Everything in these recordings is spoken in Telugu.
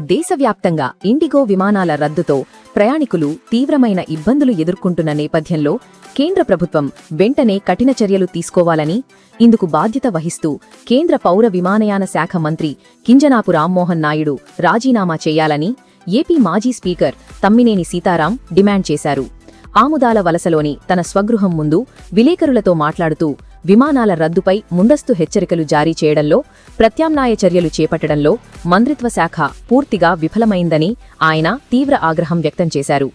దేశవ్యాప్తంగా ఇండిగో విమానాల రద్దుతో ప్రయాణికులు తీవ్రమైన ఇబ్బందులు ఎదుర్కొంటున్న నేపథ్యంలో కేంద్ర ప్రభుత్వం వెంటనే కఠిన చర్యలు తీసుకోవాలని ఇందుకు బాధ్యత వహిస్తూ కేంద్ర పౌర విమానయాన శాఖ మంత్రి కింజనాపు రామ్మోహన్ నాయుడు రాజీనామా చేయాలని ఏపీ మాజీ స్పీకర్ తమ్మినేని సీతారాం డిమాండ్ చేశారు. ఆముదాల వలసలోని తన స్వగృహం ముందు విలేకరులతో మాట్లాడుతూ విమానాల రద్దుపై ముందస్తు హెచ్చరికలు జారీ చేయడంలో ప్రత్యామ్నాయ చర్యలు చేపట్టడంలో మంత్రిత్వ శాఖ పూర్తిగా విఫలమైందని ఆయన తీవ్ర ఆగ్రహం వ్యక్తం చేశారు.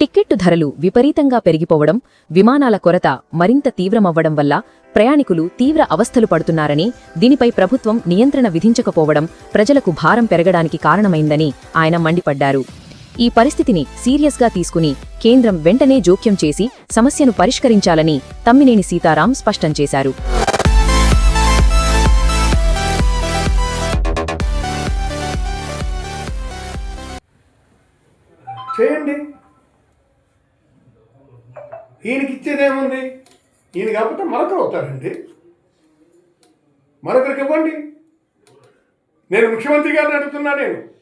టిక్కెట్టు ధరలు విపరీతంగా పెరిగిపోవడం విమానాల కొరత మరింత తీవ్రమవ్వడం వల్ల ప్రయాణికులు తీవ్ర అవస్థలు పడుతున్నారని దీనిపై ప్రభుత్వం నియంత్రణ విధించకపోవడం ప్రజలకు భారం పెరగడానికి కారణమైందని ఆయన మండిపడ్డారు. ఈ పరిస్థితిని సీరియస్గా తీసుకుని కేంద్రం వెంటనే జోక్యం చేసి సమస్యను పరిష్కరించాలని తమ్మినేని సీతారాం స్పష్టం చేశారు. చేయండి. ఈయనకి ఇచ్చేదేముంది ఈయన కాకపోతే మరొకరు అవుతారండి. మరొకరికి ఇవ్వండి. నేను ముఖ్యమంత్రి గారిని అడుగుతున్నా నేను.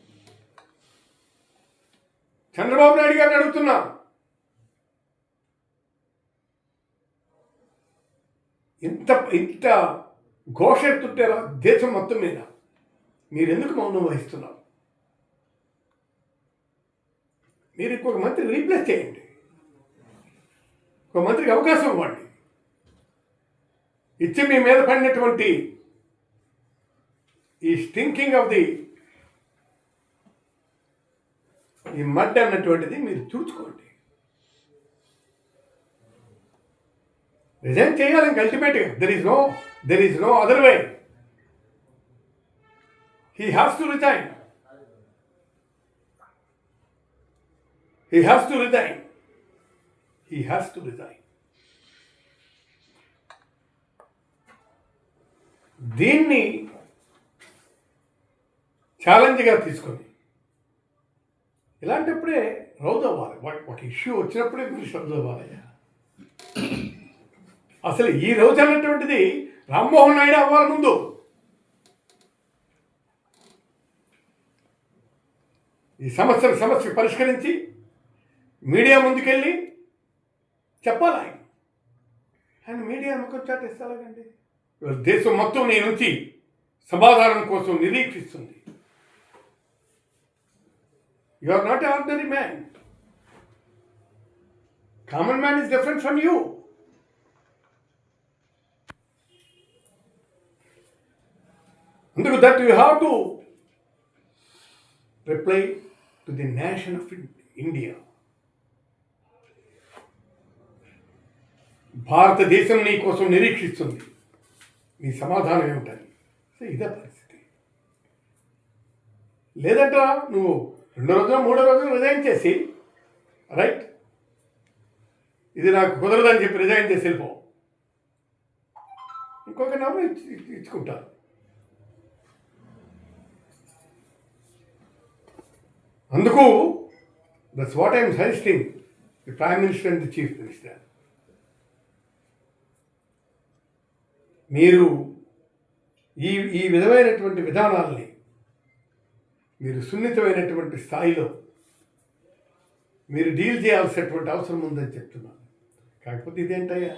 చంద్రబాబు నాయుడు గారిని అడుగుతున్నా. ఇంత ఇంత ఘోష ఎత్తుంటారా దేశం మొత్తం మీద మీరు ఎందుకు మౌనం వహిస్తున్నారు? మీరు ఇంకొక మంత్రి రీప్లేస్ చేయండి. ఒక మంత్రికి అవకాశం ఇవ్వండి. ఇచ్చి మీ మీద పడినటువంటి ఈ స్టింకింగ్ ఆఫ్ ది ఈ మడ్ అన్నటువంటిది మీరు చూసుకోండి రిజైన్ చేయాలి ఇంక అల్టిమేట్గా there is no there is no other way he has to resign he has to resign he has to resign దీన్ని ఛాలెంజ్గా తీసుకొని ఇలాంటప్పుడే రౌజ్ అవ్వాలి ఒక- ఇష్యూ వచ్చినప్పుడే గురించి రౌజ్ అవ్వాలి అసలు ఈ రోజు అన్నటువంటిది రామ్మోహన్ నాయుడు అవ్వాలి ముందు. ఈ సమస్యను సమస్య పరిష్కరించి మీడియా ముందుకెళ్ళి చెప్పాలి? ఆయన ఆయన మీడియా ముఖం చాటేస్తాలండి దేశం మొత్తం నేను నుంచి సమాధానం కోసం నిరీక్షిస్తుంది. You are not ordinary man common man is different from you అందుకు that you have to reply to the nation of India Bharatadesam నీ కోసం నిరీక్షిస్తుంది. నీ సమాధానం ఏమిటని సో ఇదే పరిస్థితి. లేదంట నువ్వు రెండు రోజులు మూడో రోజులు రిజైన్ చేసి రైట్ ఇది నాకు కుదరదని చెప్పి రిజైన్ చేసి వెళ్ళిపో. ఇంకొక నవ్వు ఇచ్చి ఇచ్చుకుంటారు అందుకు that's what I'm suggesting the prime minister and the chief minister మీరు ఈ ఈ విధమైనటువంటి విధానాల్ని మీరు సున్నితమైనటువంటి స్థాయిలో మీరు డీల్ చేయాల్సినటువంటి అవసరం ఉందని చెప్తున్నాను. కాకపోతే ఇదేంటయ్యా?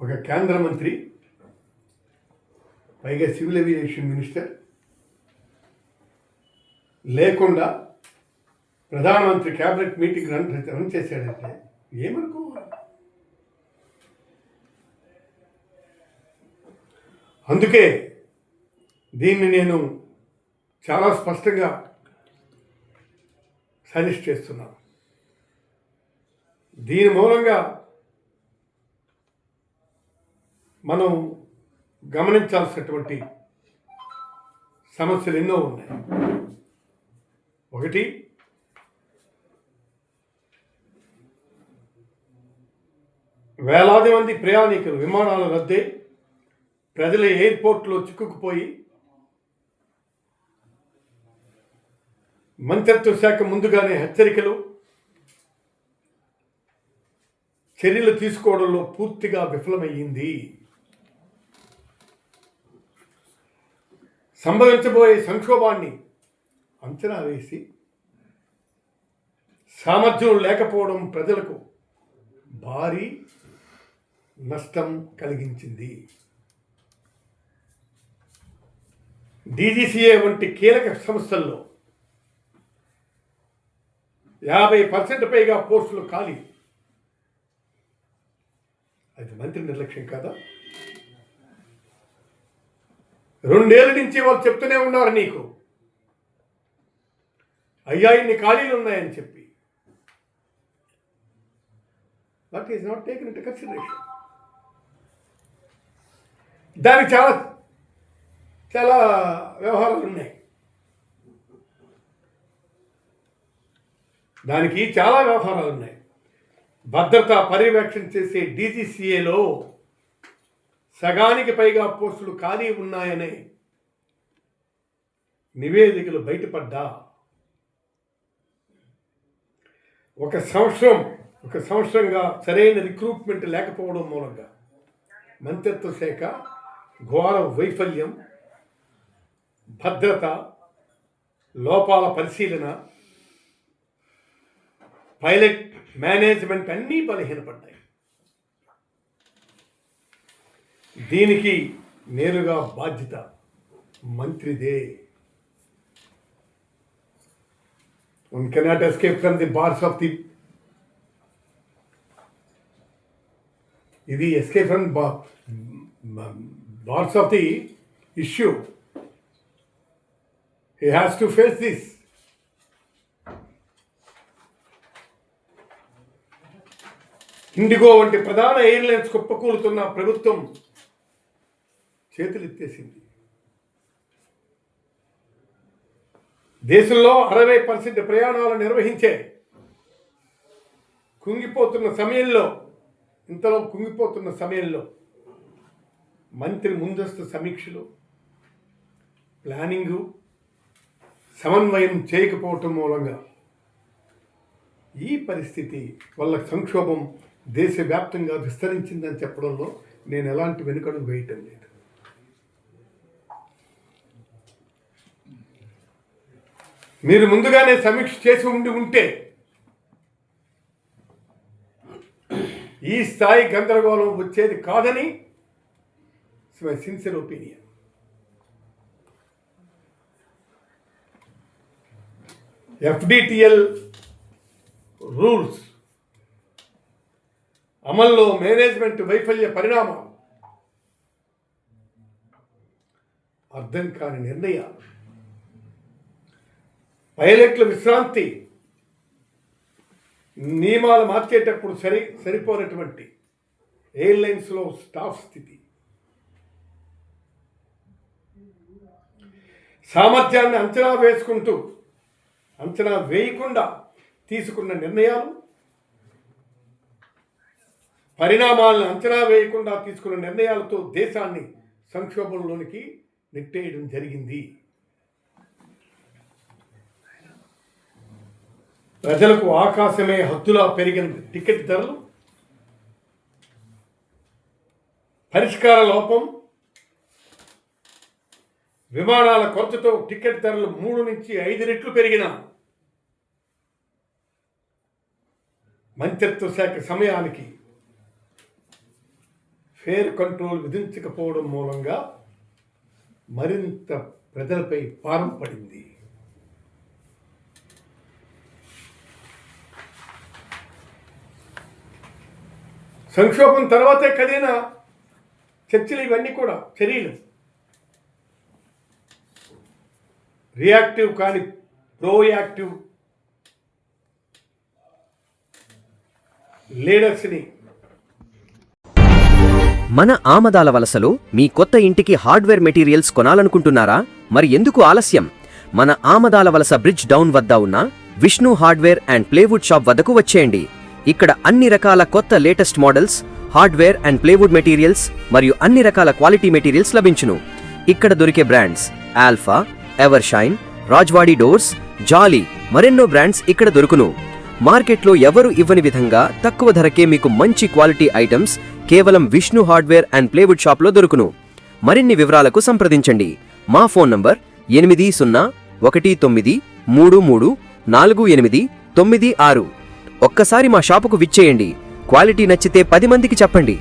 ఒక కేంద్ర మంత్రి పైగా సివిల్ ఏవియేషన్ మినిస్టర్ లేకుండా ప్రధానమంత్రి క్యాబినెట్ మీటింగ్ రన్ రన్ చేశాడంటే ఏమనుకోవాలి? అందుకే దీన్ని నేను చాలా స్పష్టంగా సజెస్ట్ చేస్తున్నాను. దీని మూలంగా మనం గమనించాల్సినటువంటి సమస్యలు ఎన్నో ఉన్నాయి. ఒకటి వేలాది మంది ప్రయాణికులు విమానాల రద్దే ప్రజలు ఎయిర్పోర్ట్లో చిక్కుకుపోయి మంత్రిత్వ శాఖ ముందుగానే హెచ్చరికలు. చర్యలు తీసుకోవడంలో పూర్తిగా విఫలమయ్యింది. సంభవించబోయే సంక్షోభాన్ని అంచనా వేసి సామర్థ్యం లేకపోవడం ప్రజలకు భారీ నష్టం కలిగించింది. డీజీసీఏ వంటి కీలక సంస్థల్లో యాభై పర్సెంట్ పైగా పోస్టులు ఖాళీ. అది మంత్రి నిర్లక్ష్యం కాదా? రెండేళ్ళ నుంచి వాళ్ళు చెప్తూనే ఉన్నారు నీకు. అయ్యా ఇన్ని ఖాళీలు ఉన్నాయని చెప్పి. That is not taken in consideration దానికి చాలా చాలా వ్యవహారాలు ఉన్నాయి. దానికి చాలా వ్యవహారాలు ఉన్నాయి. భద్రత పర్యవేక్షణ చేసే డీజీసీఏలో సగానికి పైగా పోస్టులు ఖాళీ ఉన్నాయనే నివేదికలు బయటపడ్డా. ఒక సంవత్సరం ఒక సంవత్సరంగా సరైన రిక్రూట్మెంట్ లేకపోవడం మూలంగా మంత్రిత్వ శాఖ ఘోర వైఫల్యం భద్రత లోపాల పరిశీలన పైలట్ మేనేజ్మెంట్ అన్నీ బలహీనపడ్డాయి. దీనికి నేరుగా బాధ్యత మంత్రిదే. One cannot escape from the bars of the ఇది escape from bars of the issue he has to face this IndiGo వంటి ప్రధాన ఎయిర్లైన్స్ కుప్పకూలుతున్న ప్రభుత్వం చేతులెత్తేసింది దేశంలో అరవై పర్సెంట్ ప్రయాణాలు నిర్వహించే కుంగిపోతున్న సమయంలో ఇంతలో కుంగిపోతున్న సమయంలో మంత్రి ముందస్తు సమీక్షలు ప్లానింగు సమన్వయం చేయకపోవటం మూలంగా ఈ పరిస్థితి వల్ల సంక్షోభం దేశవ్యాప్తంగా విస్తరించిందని చెప్పడంలో నేను ఎలాంటి వెనుకడుగు వేయటం లేదు. మీరు ముందుగానే సమీక్ష చేసి ఉండి ఉంటే ఈ స్థాయి గందరగోళం వచ్చేది కాదని my sincere opinion. FDTL rules అమల్లో మేనేజ్మెంట్ వైఫల్య పరిణామాలు అర్థం కాని నిర్ణయాలు. పైలట్ల విశ్రాంతి. నియమాలు మార్చేటప్పుడు సరి సరిపోనటువంటి ఎయిర్లైన్స్లో స్టాఫ్ స్థితి. సామర్థ్యాన్ని అంచనా వేసుకుంటూ అంచనా వేయకుండా తీసుకున్న నిర్ణయాలు పరిణామాలను అంచనా వేయకుండా తీసుకున్న నిర్ణయాలతో దేశాన్ని సంక్షోభంలోనికి నెట్టేయడం జరిగింది. ప్రజలకు ఆకాశమే హద్దులా పెరిగిన టికెట్ ధరలు పరిష్కార లోపం విమానాల కొరతతో టికెట్ ధరలు మూడు నుంచి ఐదు రెట్లు పెరిగిన మంత్రిత్వ శాఖ సమయానికి ఫేర్ కంట్రోల్ విధించకపోవడం మూలంగా మరింత ప్రజలపై భారం పడింది. సంక్షోభం తర్వాతే కదిన చర్చలు ఇవన్నీ కూడా చర్యలు. రియాక్టివ్ కానీ ప్రోయాక్టివ్ లీడర్స్ని మన ఆమదాల వలసలో మీ కొత్త ఇంటికి హార్డ్వేర్ మెటీరియల్స్ కొనాలనుకుంటున్నారా? మరి ఎందుకు ఆలస్యం? మన ఆమదాల వలస బ్రిడ్జ్ డౌన్ వద్ద ఉన్న Vishnu hardware and plywood shop వద్దకు వచ్చేయండి. ఇక్కడ అన్ని రకాల కొత్త latest models hardware and plywood materials మరియు అన్ని రకాల క్వాలిటీ మెటీరియల్స్ లభించును. ఇక్కడ దొరికే brands Alpha Evershine Rajwadi doors Jolly మరెన్నో బ్రాండ్స్ ఇక్కడ దొరుకును. మార్కెట్లో ఎవరు ఇవ్వని విధంగా తక్కువ ధరకే మీకు మంచి క్వాలిటీ ఐటమ్స్ కేవలం విష్ణు హార్డ్వేర్ అండ్ ప్లేవుడ్ షాప్లో దొరుకును. మరిన్ని వివరాలకు సంప్రదించండి. మా ఫోన్ నంబర్ ఎనిమిది సున్నా ఒకటి తొమ్మిది మూడు మూడు నాలుగు ఎనిమిది తొమ్మిది ఆరు. ఒక్కసారి మా షాపుకు విచ్చేయండి. క్వాలిటీ నచ్చితే పది మందికి చెప్పండి.